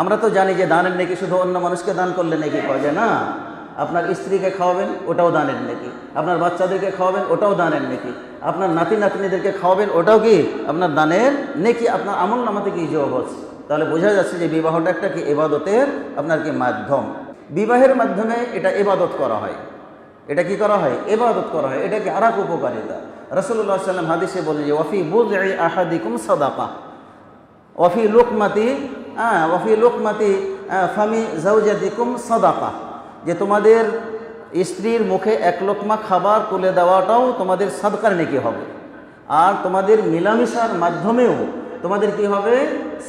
আমরা তো জানি যে দানের নেকি শুধু অন্য মানুষকে দান করলে নেকি পাওয়া যায় না। আপনার স্ত্রীকে খাওয়াবেন, ওটাও দানের নেকি। আপনার বাচ্চাদেরকে খাওয়াবেন, ওটাও দানের নেকি। আপনার নাতি নাতনিদেরকে খাওয়াবেন, ওটাও কি? আপনার দানের নেকি, আপনার আমল নামাতে কি যোগ তাহলে বোঝা যাচ্ছে যে বিবাহটা একটা কি এবাদতের, আপনার কি মাধ্যম। বিবাহের মাধ্যমে এটা এবাদত করা হয়। এটা কি করা হয়? এবাদত করা হয়। এটা কি আর এক উপকারিতা রসুল্লাহ সাল্লাম হাদিসে বলেন যে, ওয়াফি বুজ আহাদিকুম সদাকা। ওয়াফি লোকমাতি হ্যাঁ ওয়াফি লোকমাতি ফামি জাউজাদিকুম সদাকা। যে তোমাদের স্ত্রীর মুখে এক লোকমা খাবার তুলে দেওয়াটাও তোমাদের সাদকার নেকি হবে। আর তোমাদের মিলামিশার মাধ্যমেও তোমাদের কি হবে?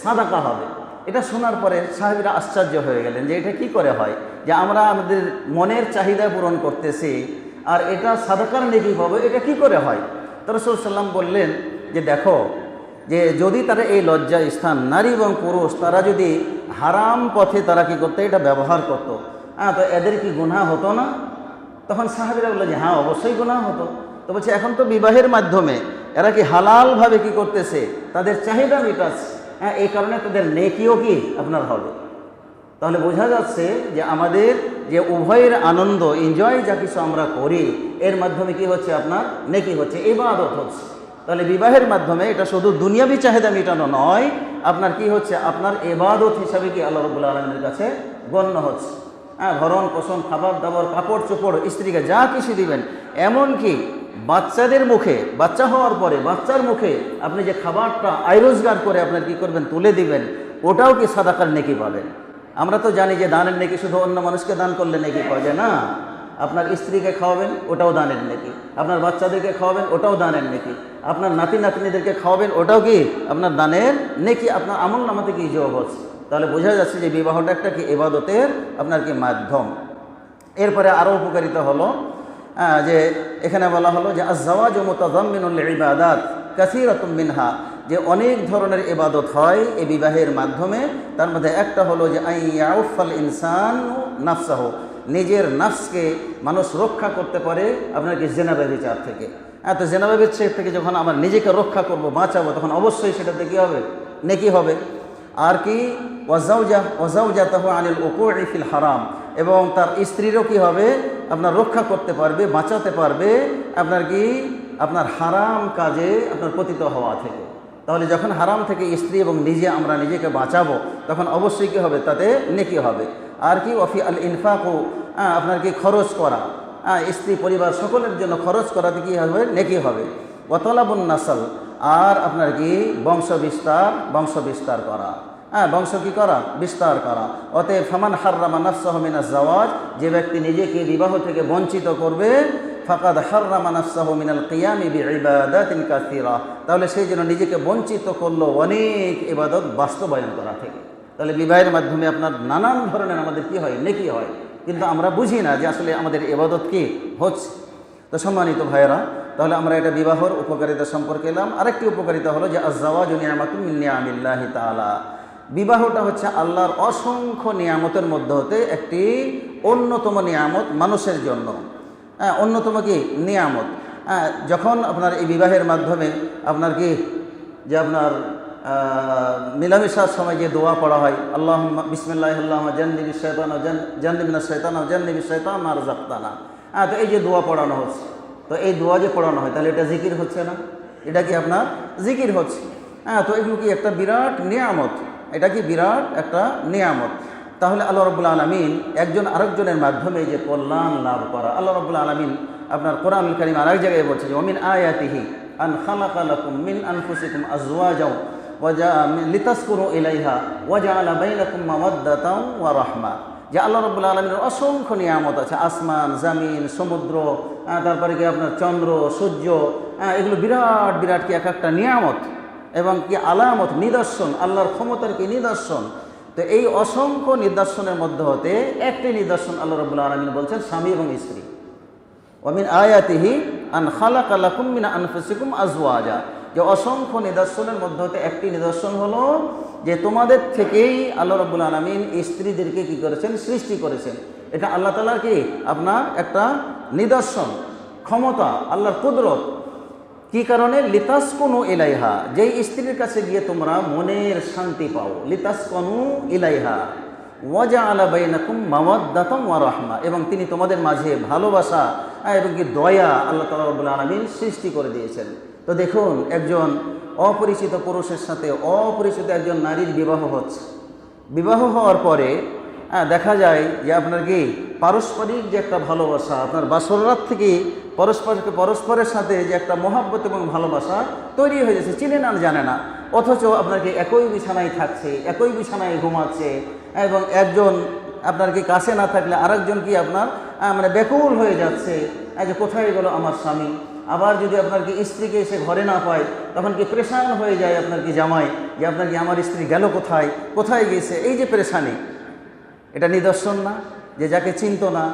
সাদাকা হবে। এটা শোনার পরে সাহেবরা আশ্চর্য হয়ে গেলেন যে এটা কি করে হয়? যে আমরা আমাদের মনের চাহিদা পূরণ করতেছি আর এটা সাদাকার নেকি হবে, এটা কি করে হয়? তো রসুল সাল্লাম বললেন যে দেখো যে যদি তারা এই লজ্জা স্থান নারী এবং পুরুষ, তারা যদি হারাম পথে তারা কি করতো? এটা ব্যবহার করতো। হ্যাঁ তো এদের কি গুনাহ হতো না? তখন সাহাবিরা বলল যে হ্যাঁ অবশ্যই গুনাহ হতো। তো বলছে, এখন তো বিবাহের মাধ্যমে এরা কি হালালভাবে কি করতেছে? তাদের চাহিদা মেটাচ্ছে। হ্যাঁ এই কারণে তাদের নেকিও কি আপনার হবে? তাহলে বোঝা যাচ্ছে যে আমাদের যে উভয়ের আনন্দ এনজয় যা কিছু আমরা করি, এর মাধ্যমে কি হচ্ছে আপনার? নেকি হচ্ছে, ইবাদত হচ্ছে। তাহলে বিবাহের মাধ্যমে এটা শুধু দুনিয়াবি চাহিদা মেটানো নয়, আপনার কি হচ্ছে? আপনার এবাদত হিসাবে কি আল্লাহ রবুল্লা আলমের কাছে গণ্য হচ্ছে। হ্যাঁ ভরণ, পোষণ, খাবার দাবার, কাপড় চোপড়, স্ত্রীকে যা কিছু দিবেন, এমনকি বাচ্চাদের মুখে, বাচ্চা হওয়ার পরে বাচ্চার মুখে আপনি যে খাবারটা আয় রোজগার করে আপনার কি করবেন? তুলে দিবেন, ওটাও কি সাদাকার নেকি পাবেন? আমরা তো জানি যে দানের নেকি শুধু অন্য মানুষকে দান করলে নেকি পাওয়া যায় না। আপনার স্ত্রীকে খাওয়াবেন, ওটাও দানের নাকি। আপনার বাচ্চাদেরকে খাওয়াবেন, ওটাও দানের নাকি। আপনার নাতি নাতনিদেরকে খাওয়াবেন, ওটাও কি আপনার দানের নেকি? আপনার আমল নামাতে কি যোগ হচ্ছে তাহলে বোঝা যাচ্ছে যে বিবাহটা একটা কি এবাদতের আপনার কি মাধ্যম। এরপরে আরও উপকারিতা হলো যে এখানে বলা হলো যে আজাওয়াজ মোতাজমিনুল ইবাদাত কাসিরাতুম মিনহা। যে অনেক ধরনের ইবাদত হয় এই বিবাহের মাধ্যমে। তার মধ্যে একটা হলো যে আইয়াউফাল ইনসান নাফসাহ। নিজের মানুষ রক্ষা করতে পারে আপনার কি জেনাবে বিচার থেকে? হ্যাঁ তো জেনাবে বিচার থেকে যখন আমার নিজেকে রক্ষা করব, বাঁচাবো, তখন অবশ্যই সেটাতে কী হবে? নেকি হবে। আর কি? ওয়াজাউজা ওয়াজাউজা তাহ আনিল ওকুই ফিল হারাম। এবং তার স্ত্রীরও কি হবে? আপনার রক্ষা করতে পারবে, বাঁচাতে পারবে আপনার কি? আপনার হারাম কাজে আপনার পতিত হওয়া থেকে। তাহলে যখন হারাম থেকে স্ত্রী এবং নিজে আমরা নিজেকে বাঁচাবো, তখন অবশ্যই কী হবে? তাতে নেকি হবে। আর কি? ওফি আল ইনফাকু আপনার কি খরচ করা। হ্যাঁ, স্ত্রী পরিবার সকলের জন্য খরচ করাতে কী হবে নেকি হবে। ওতলাবুন নাসল। আর আপনার কি? বংশ বিস্তার বংশ বিস্তার করা। হ্যাঁ বংশ কী করা? বিস্তার করা। অতএব ফামান হার্রামা নাফসাহমিনা জাওয়াজ যে ব্যক্তি নিজেকে বিবাহ থেকে বঞ্চিত করবে ফাকাদ হার্রামা নাফসাহু মিনাল কিয়ামি বিইবাদাতিন কাসীরা। তাহলে সেই জন্য নিজেকে বঞ্চিত করল অনেক ইবাদত বাস্তবায়ন করা থেকে। তাহলে বিবাহের মাধ্যমে আপনার নানান ধরনের আমাদের কি হয়? নেকি হয়? কিন্তু আমরা বুঝি না যে আসলে আমাদের এবাদত কি হচ্ছে। তো সম্মানিত ভাইয়েরা, তাহলে আমরা এটা বিবাহর উপকারিতা সম্পর্কে এলাম। আরেকটি উপকারিতা হলো যে আজাওয়াজ তাআলা। বিবাহটা হচ্ছে আল্লাহর অসংখ্য নিয়ামতের মধ্যে হতে একটি অন্যতম নিয়ামত মানুষের জন্য। হ্যাঁ অন্যতম কি? নিয়ামত। হ্যাঁ যখন আপনার এই বিবাহের মাধ্যমে আপনার কি? যে আপনার মিলামিশার সময় যে দোয়া পড়া হয় আল্লাহ বিসমিল্লাহ আল্লাহ জান্নিবি শৈতান জান্নিবিনা শৈতান জান্নিবি শৈতান আর জাপ্তানা হ্যাঁ তো এই যে দোয়া পড়ানো হচ্ছে, তো এই দোয়া যে পড়ানো হয়, তাহলে এটা জিকির হচ্ছে না? এটা কি আপনার জিকির হচ্ছে? হ্যাঁ তো এগুলো কি একটা বিরাট নিয়ামত? এটা কি বিরাট একটা নিয়ামত? তাহলে আল্লাহ রবুল্লা আলমিন একজন আরেকজনের মাধ্যমে যে কল্যাণ লাভ করা, আল্লাহ রবুল্লা আলমিন আপনার কোরআন করিম আরেক জায়গায় বলছে যে অমিন আয়াতিহি আন খালাকালাকুম মিন আনফুসিকুম আজওয়াজাও ওয়াজা লিতাসকুরু ইলাইহা ওয়াজা আলা বাইনাকুম মাওয়াদ্দাতাও যে আল্লাহ আলমীর অসংখ্য নিয়ামত আছে। আসমান, জামিন, সমুদ্র তারপরে কি আপনার চন্দ্র, সূর্য এগুলো বিরাট বিরাট কি এক একটা নিয়ামত এবং কি আলামত, নিদর্শন, আল্লাহর ক্ষমতার কি নিদর্শন। তো এই অসংখ্য নিদর্শনের মধ্যে হতে একটি নিদর্শন আল্লাহ রবুল্লা আলমিন বলছেন, স্বামী এবং স্ত্রী। ওমিন আয়াতিহি আন খালাক আলাকুম মিন আনফুসিকুম আজওয়াজা। যে অসংখ্য নিদর্শনের মধ্যে হতে একটি নিদর্শন হলো যে তোমাদের থেকেই আল্লাহ রব্বুল আলমিন স্ত্রীদেরকে কি করেছেন? সৃষ্টি করেছেন। এটা আল্লাহ তালার কি? আপনার একটা নিদর্শন, ক্ষমতা, আল্লাহর কুদরত। কি কারণে? লিতাস কনু ইলাইহা, যেই স্ত্রীর কাছে গিয়ে তোমরা মনের শান্তি পাও। লিতাস কনু ইলাইহা ওয়াজা আলা বাইনাকুম মাওয়াদ্দাতাম ওয়া রাহমা। এবং তিনি তোমাদের মাঝে ভালোবাসা এবং কি দয়া আল্লাহ তাআলা রাব্বুল আলামিন সৃষ্টি করে দিয়েছেন। তো দেখুন একজন অপরিচিত পুরুষের সাথে অপরিচিত একজন নারীর বিবাহ হচ্ছে। বিবাহ হওয়ার পরে হ্যাঁ, দেখা যায় যে আপনার কি পারস্পরিক যে একটা ভালোবাসা আপনার বাসরাত থেকে পরস্পরকে পরস্পরের সাথে যে একটা মহাব্বত এবং ভালোবাসা তৈরি হয়ে যাচ্ছে চিনে না জানে না। অথচ আপনাকে একই বিছানায় থাকছে একই বিছানায় ঘুমাচ্ছে এবং একজন আপনার কি কাছে না থাকলে আরেকজন কি আপনার মানে ব্যাকুল হয়ে যাচ্ছে যে কোথায় গেল আমার স্বামী? আবার যদি আপনার কি স্ত্রীকে এসে ঘরে না পায়, তখন কি প্রেশান হয়ে যায় আপনার কি জামাই? যে আপনার কি আমার স্ত্রী গেল কোথায়? কোথায় গেছে এই যে প্রেশানি। এটা নিদর্শন না, যে যাকে চিনতো না,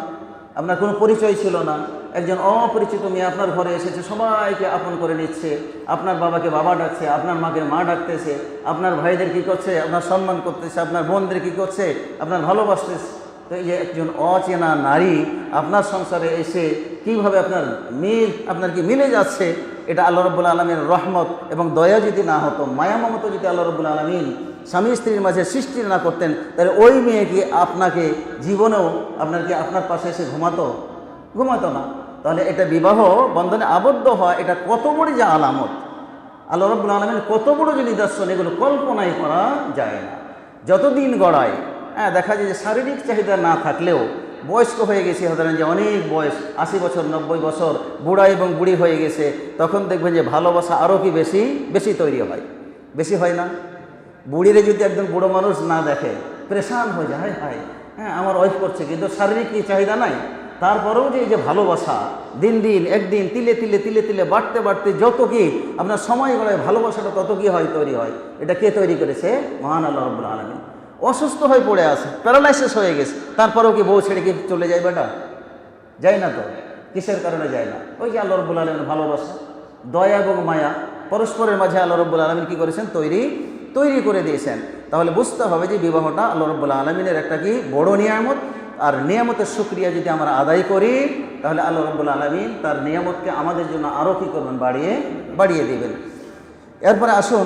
আপনার কোনো পরিচয় ছিল না, একজন অপরিচিত মেয়ে আপনার ঘরে এসেছে, সবাইকে আপন করে নিচ্ছে, আপনার বাবাকে বাবা ডাকছে, আপনার মাকে মা ডাকতেছে, আপনার ভাইদের কি করছে, আপনার সম্মান করতেছে, আপনার বোনদের কি করছে, আপনার ভালোবাসতেছে। তো এই যে একজন অচেনা নারী আপনার সংসারে এসে কীভাবে আপনার মিল, আপনার কি মিলে যাচ্ছে, এটা আল্লাহ রব্বুল আলমীর রহমত এবং দয়া যদি না হতো, মায়া মমতা যদি আল্লাহ রব্বুল আলমিন স্বামী স্ত্রীর মাঝে সৃষ্টি না করতেন, তাহলে ওই মেয়ে কি আপনাকে জীবনেও আপনার কি আপনার পাশে এসে ঘুমাতো? ঘুমাতো না। তাহলে এটা বিবাহ বন্ধনে আবদ্ধ হয়, এটা কত বড় যে আলামত। আল্লাহ রব্বুল আলমিন কত বড় যে নিদর্শন, এগুলো কল্পনাই করা যায় না। যতদিন গড়ায় হ্যাঁ দেখা যায় যে শারীরিক চাহিদা না থাকলেও বয়স্ক হয়ে গেছে ধরেন যে অনেক বয়স, আশি বছর, নব্বই বছর, বুড়া এবং বুড়ি হয়ে গেছে, তখন দেখবেন যে ভালোবাসা আরও কি বেশি বেশি তৈরি হয়। বেশি হয় না? বুড়িরে যদি একজন বুড়ো মানুষ না দেখে, প্রেশান হয়ে যায়, হায় হায় হ্যাঁ আমার ওয়াইফ করছে, কিন্তু শারীরিক কি চাহিদা নাই। তারপরেও যে এই যে ভালোবাসা, দিন দিন, একদিন, তিলে তিলে তিলে তিলে, বাড়তে বাড়তে যত কি আপনার সময় গড়ায়, ভালোবাসাটা তত কি হয়, তৈরি হয়, এটা কে তৈরি করেছে? মহান আল্লাহ রব্বুল আলমী অসুস্থ হয়ে পড়ে আছে প্যারালাইসিস হয়ে গেছে। তারপরেও কি বউ ছেড়ে কি চলে যায় বেটা? যায় না তো, কিসের কারণে যায় না? ওই যে আল্লাহ রব্বুল আলমের ভালোবাসা। দয়া এবং মায়া, পরস্পরের মাঝে আল্লাহ রব্বুল আলমিন কী করেছেন? তৈরি তৈরি করে দিয়েছেন। তাহলে বুঝতে হবে যে বিবাহটা আল্লাহ রব্বুল আলমিনের একটা কি বড় নিয়ামত। আর নিয়ামতের সুক্রিয়া যদি আমরা আদায় করি, তাহলে আল্লাহ রব্বুল আলমিন তার নিয়ামতকে আমাদের জন্য আরও কী করবেন? বাড়িয়ে বাড়িয়ে দেবেন। এরপরে আসুন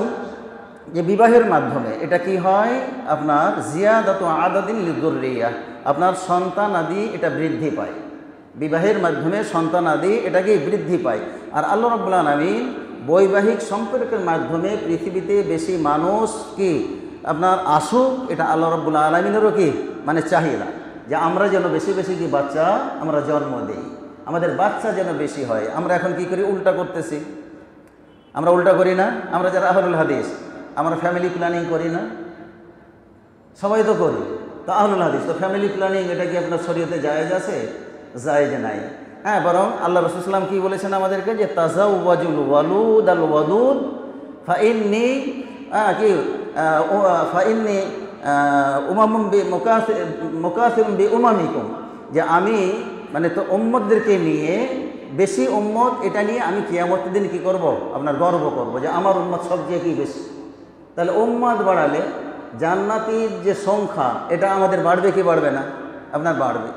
যে বিবাহের মাধ্যমে এটা কি হয়? আপনার জিয়াদাত আদাদিন লিদুরিয়া আপনার সন্তান আদি এটা বৃদ্ধি পায়। বিবাহের মাধ্যমে সন্তান আদি এটা কি বৃদ্ধি পায়। আর আল্লাহ রব্বুল্লাহ আলমিন বৈবাহিক সম্পর্কের মাধ্যমে পৃথিবীতে বেশি মানুষ কি? আপনার আসুক, এটা আল্লাহ রব্বুল্লাহ আলমিনেরও কি? মানে চাহিদা যে আমরা যেন বেশি বেশি কি বাচ্চা আমরা জন্ম দিই। আমাদের বাচ্চা যেন বেশি হয়। আমরা এখন কি করি? উল্টা করতেছি। আমরা উল্টা করি না? আমরা যারা আহরুল হাদিস আমরা ফ্যামিলি প্ল্যানিং করি না। সবাই তো করি। তো আহলুল হাদিস, তো ফ্যামিলি প্ল্যানিং এটা কি আপনার শরীয়তে জায়েজ আছে? জায়েজ নাই। হ্যাঁ বরং আল্লাহ রসুলাম কি বলেছেন আমাদেরকে? যে তাজা ওয়াজুল ওয়ালুদ আল ওয়াদুদ হ্যাঁ কি ফাইন্নি উমামুম বি মোকাসিম বি উমামিকুম। যে আমি মানে তো উম্মদদেরকে নিয়ে, বেশি উম্মত, এটা নিয়ে আমি কিয়ামতের দিন কি করব? আপনার গর্ব করব যে আমার উম্মত সবচেয়ে কি বেশি? তাহলে উম্মাদ বাড়ালে জান্নাতির যে সংখ্যা এটা আমাদের বাড়বে কি বাড়বে না? আপনার বাড়বে।